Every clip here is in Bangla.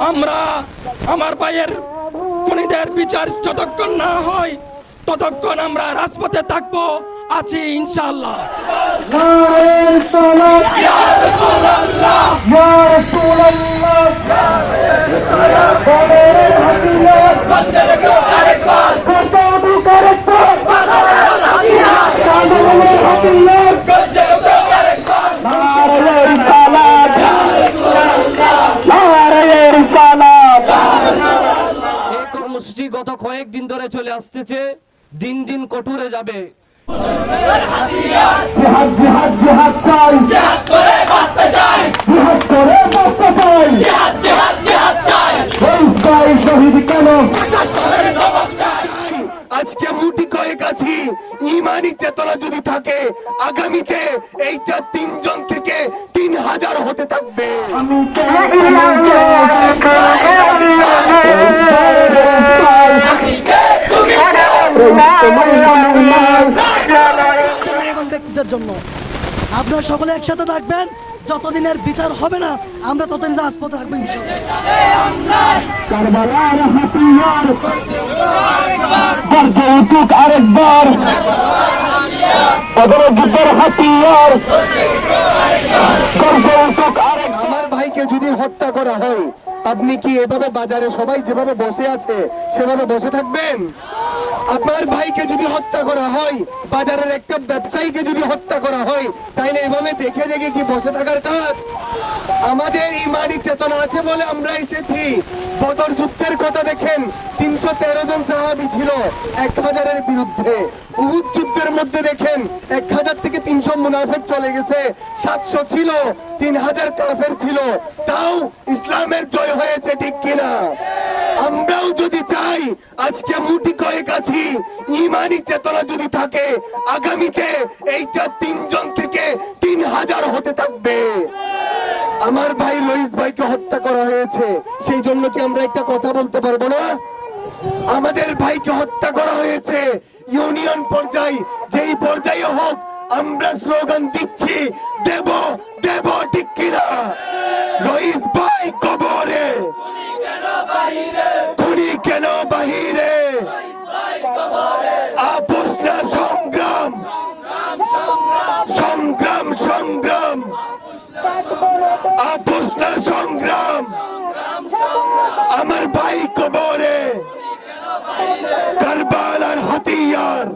আমরা আমার ভাইয়ের খুনিদের বিচার যতক্ষণ না হয় ততক্ষণ আমরা রাজপথে থাকব আছি ইনশাআল্লাহ। ধরে চলে আসতেছে দিন দিন কঠোরে যাবে। জিহাদ জিহাদ জিহাদ চাই। জিহাদ করে বাঁচতে চাই। জিহাদ করে বাঁচতে চাই। জিহাদ জিহাদ জিহাদ চাই। চাই শহীদ কেন? আজকে মুটি কয়েক আছি ইমানি চেতনা যদি থাকে আগামীতে এইটা তিনজন থেকে তিন হাজার হতে থাকবে। জন্য আপনারা সকলে একসাথে থাকবেন যতদিনের বিচার হবে না আমরা ততদিন রাজপথে থাকব ইনশাআল্লাহ কারবালার হাতিয়ার গর্জে উঠুক আরেকবার আমার ভাইকে যদি হত্যা করা হয়, আপনি কি এভাবে বাজারে সবাই যেভাবে বসে আছে, সেভাবে বসে থাকবেন? আপনার ভাইকে যদি হত্যা করা হয়, বাজারের একটা ব্যবসায়ীকে যদি হত্যা করা হয়, তাইলে এভাবে দেখে দেখে কি বসে থাকার কাজ? আমাদের ইমানি চেতনা আছে বলে আমরা এসেছি। বদর যুদ্ধের কথা দেখেন, তিনশো তেরো জন সাহাবি ছিল এক হাজারের বিরুদ্ধে। উহুদ যুদ্ধের মধ্যে দেখেন এক হাজার থেকে তিনশো মুনাফেক চলে গেছে, সাতশো ছিল তিন হাজার কাফের ছিল। তাও ইসলামের জয় হয়েছে ঠিক কিনা? আমরাও যদি চাই, আজকে মুটি কয়েক আছি, ইমানি চেতনা যদি থাকে, আগামীতে এইটা তিনজন থেকে তিন হাজার হতে থাকবে। আমার ভাই রইস ভাইকে হত্যা করা হয়েছে, সেই জন্য কি আমরা একটা কথা বলতে পারব না? আমাদের ভাইকে হত্যা করা হয়েছে, ইউনিয়ন পর্যায়ে, যেই পর্যায়ে হোক, আমরা স্লোগান দিচ্ছি, দেব দেব ঠিক কিনা? রইস ভাই কবরে। খুনি কেন বাহিরে? আপোষ সংগ্রাম। সংগ্রাম সংগ্রাম। আপোষ সংগ্রাম। আমার ভাই কবরে। কারবালার হাতিয়ার।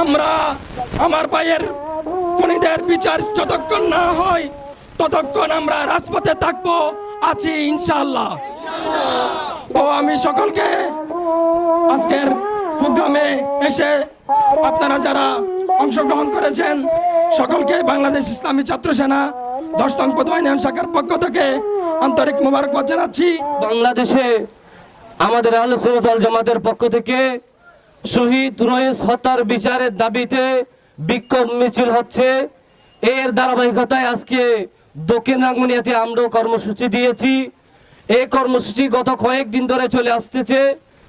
আমরা আমার ভাইয়ের খুনিদের বিচার যতক্ষণ না হয়, ততক্ষণ আমরা রাজপথে থাকব। আছি ইনশাল্লাহ তো আমি সকলকে আজকের প্রোগ্রামে এসে আপনারা যারা অংশগ্রহণ করেছেন, সকলকে বাংলাদেশ ইসলামী ছাত্র সেনা দশতম পদবাহিনী শাখার পক্ষ থেকে আন্তরিক মোবারকবাদ জানাচ্ছি। বাংলাদেশে আমাদের আলোচনা জামাতের পক্ষ থেকে শহীদ রয়েস হত্যার বিচারের দাবিতে বিক্ষোভ মিছিল হচ্ছে। এর ধারাবাহিকতায় আজকে দক্ষিণ রাঙ্গুনিয়াতে আমরাও কর্মসূচি দিয়েছি। এই কর্মসূচি গত কয়েকদিন ধরে চলে আসতেছে।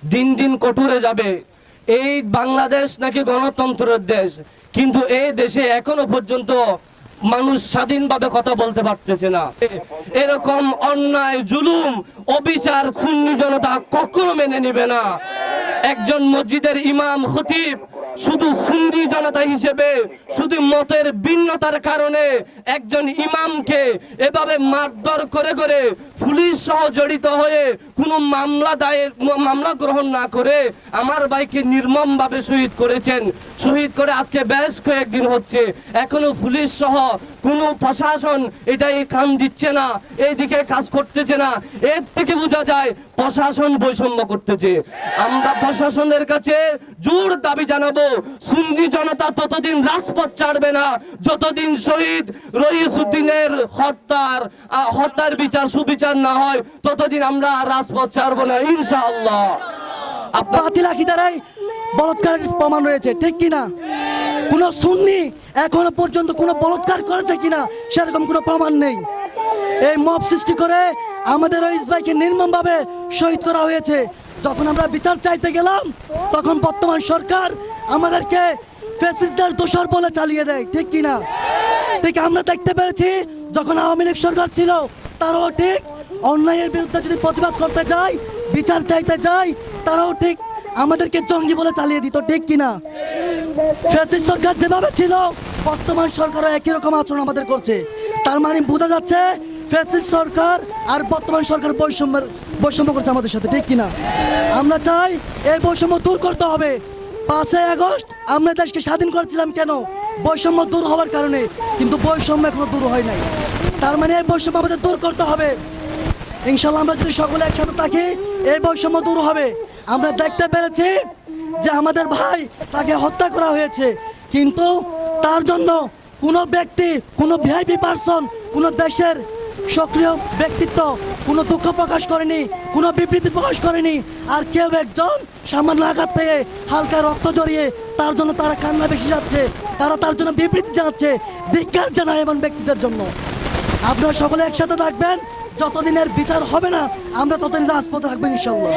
দিন দিন কঠোরে যাবে। এই বাংলাদেশ নাকি গণতন্ত্রের দেশ। কিন্তু এই দেশে এখনও পর্যন্ত মানুষ স্বাধীনভাবে কথা বলতে পারতেছে না। এরকম অন্যায়, জুলুম, অবিচার খুন্নি জনতা কখনো মেনে নিবে না। একজন মসজিদের ইমাম, খতিব শুধু সুন্নি জনতা হিসেবে, শুধু মতের ভিন্নতার কারণে একজন ইমামকে এভাবে মারধর করে করে পুলিশ সহ জড়িত হয়ে কোনো মামলা দায়ের, মামলা গ্রহণ না করে আমার ভাইকে নির্মমভাবে শহীদ করেছেন। শহীদ করে আজকে বেশ কয়েকদিন হচ্ছে। এখনও পুলিশ সহ কোনো প্রশাসন এটাই কান দিচ্ছে না, এইদিকে কাজ করতেছে না। এর থেকে বোঝা যায় প্রশাসন বৈষম্য করতেছে। আমরা প্রশাসনের কাছে জোর দাবি জানাব সুন্দি জনতা ততদিন রাজপথ ছাড়বে না। যতদিন শহীদ রইস উদ্দিনের হত্যার হত্যার বিচার, সুবিচার না হয়, ততদিন আমরা রাজপথ ছাড়বো না, ইনশাআল্লাহ। বাতিল আকিদারাই বলৎকারের প্রমাণ রয়েছে, ঠিক কিনা? কোনো সুন্নি এখনও পর্যন্ত কোনো বলৎকার করেছে কিনা, সেরকম কোনো প্রমাণ নেই। এই মব সৃষ্টি করে আমাদের রইস ভাইকে নির্মমভাবে শহীদ করা হয়েছে। যখন আমরা বিচার চাইতে গেলাম, তখন বর্তমান সরকার আমাদেরকে ফেসিসদের দোষর বলে চালিয়ে দেয়, ঠিক কিনা ঠিক আমরা দেখতে পেরেছি, যখন আওয়ামী লীগ সরকার ছিল, তারাও ঠিক অন্যায়ের বিরুদ্ধে যদি প্রতিবাদ করতে যায়, বিচার চাইতে যায়, তারাও ঠিক আমাদেরকে জঙ্গি বলে চালিয়ে দিত, ঠিক কিনা ফ্যাসিস্ট সরকার যেভাবে ছিল, বর্তমান সরকারও একই রকম আচরণ আমাদের করছে। তার মানে বোঝা যাচ্ছে, ফ্যাসিস্ট সরকার আর বর্তমান সরকার বৈষম্যের বৈষম্য করছে আমাদের সাথে, ঠিক কিনা আমরা চাই এই বৈষম্য দূর করতে হবে। পাঁচই আগস্ট আমরা দেশকে স্বাধীন করেছিলাম কেন? বৈষম্য দূর হওয়ার কারণে। কিন্তু বৈষম্য এখনও দূর হয় নাই। তার মানে এই বৈষম্য আমাদের দূর করতে হবে। ইনশাল্লাহ আমরা যদি সকলে একসাথে থাকি, এই বৈষম্য দূর হবে। আমরা দেখতে পেরেছি যে আমাদের ভাই তাকে হত্যা করা হয়েছে। কিন্তু তার জন্য কোনো ব্যক্তি, কোনো ভিআইপি পার্সন, কোনো দেশের সক্রিয় ব্যক্তিত্ব কোনো দুঃখ প্রকাশ করেনি, কোনো বিবৃতি প্রকাশ করেনি। আর কেউ একজন সামান্য আঘাত পেয়ে হালকা রক্ত জড়িয়ে তার জন্য তারা কান্না বেশি যাচ্ছে, তারা তার জন্য বিবৃতি যাচ্ছে ধিক্কার জানায় এমন ব্যক্তিদের জন্য। আপনারা সকলে একসাথে থাকবেন, যতদিনের বিচার হবে না, আমরা ততদিন রাজপথে থাকবেন ইনশাল্লাহ